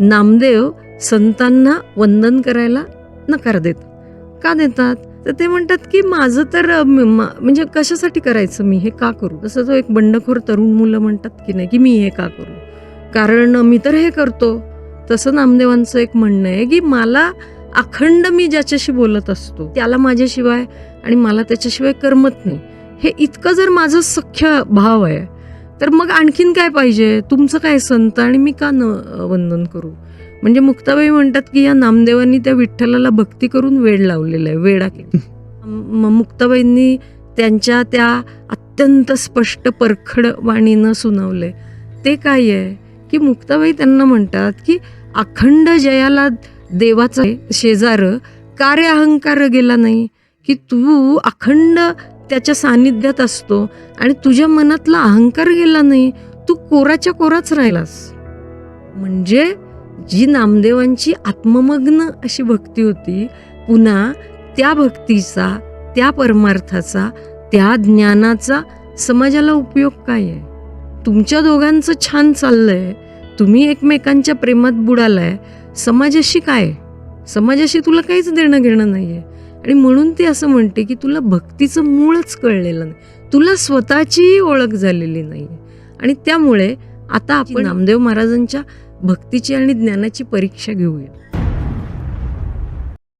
नामदेव संतांना वंदन करायला नकार देतात. का देतात? तर ते म्हणतात की माझं तर मा- म्हणजे कशासाठी करायचं मी? हे का करू? तसं तो एक बंडखोर तरुण मुलं म्हणतात की नाही की मी हे का करू? कारण मी तर हे करतो. तसं नामदेवांचं एक म्हणणं आहे की मला अखंड मी ज्याच्याशी बोलत असतो त्याला माझ्याशिवाय आणि मला त्याच्याशिवाय करमत नाही. हे इतकं जर माझं सख्य भाव आहे तर मग आणखीन काय पाहिजे? तुमचं काय संत आणि मी का न वंदन करू? म्हणजे मुक्ताबाई म्हणतात की या नामदेवांनी त्या विठ्ठलाला भक्ती करून वेळ लावलेला आहे वेडा मुक्ताबाईंनी त्यांच्या त्या अत्यंत स्पष्ट परखड वाणीनं सुनावले ते काय आहे? की मुक्ताबाई त्यांना म्हणतात की अखंड जयाला देवाचा शेजार कार्य अहंकार गेला नाही की तू अखंड त्याच्या सानिध्यात असतो आणि तुझ्या मनातला अहंकार गेला नाही तू कोराच्या कोराच राहिलास. म्हणजे जी नामदेवांची आत्ममग्न अशी भक्ती होती पुन्हा त्या भक्तीचा त्या परमार्थाचा त्या ज्ञानाचा समाजाला उपयोग काय आहे? तुमच्या दोघांचं छान चाललंय तुम्ही एकमेकांच्या प्रेमात बुडालाय समाजाशी काय? समाजाशी तुला काहीच देणं घेणं नाहीये. आणि म्हणून ती असं म्हणते की तुला भक्तीचं मूळच कळलेलं नाही. तुला स्वतःचीही ओळख झालेली नाही. आणि त्यामुळे आता आपण नामदेव महाराजांच्या भक्तीची आणि ज्ञानाची परीक्षा घेऊया.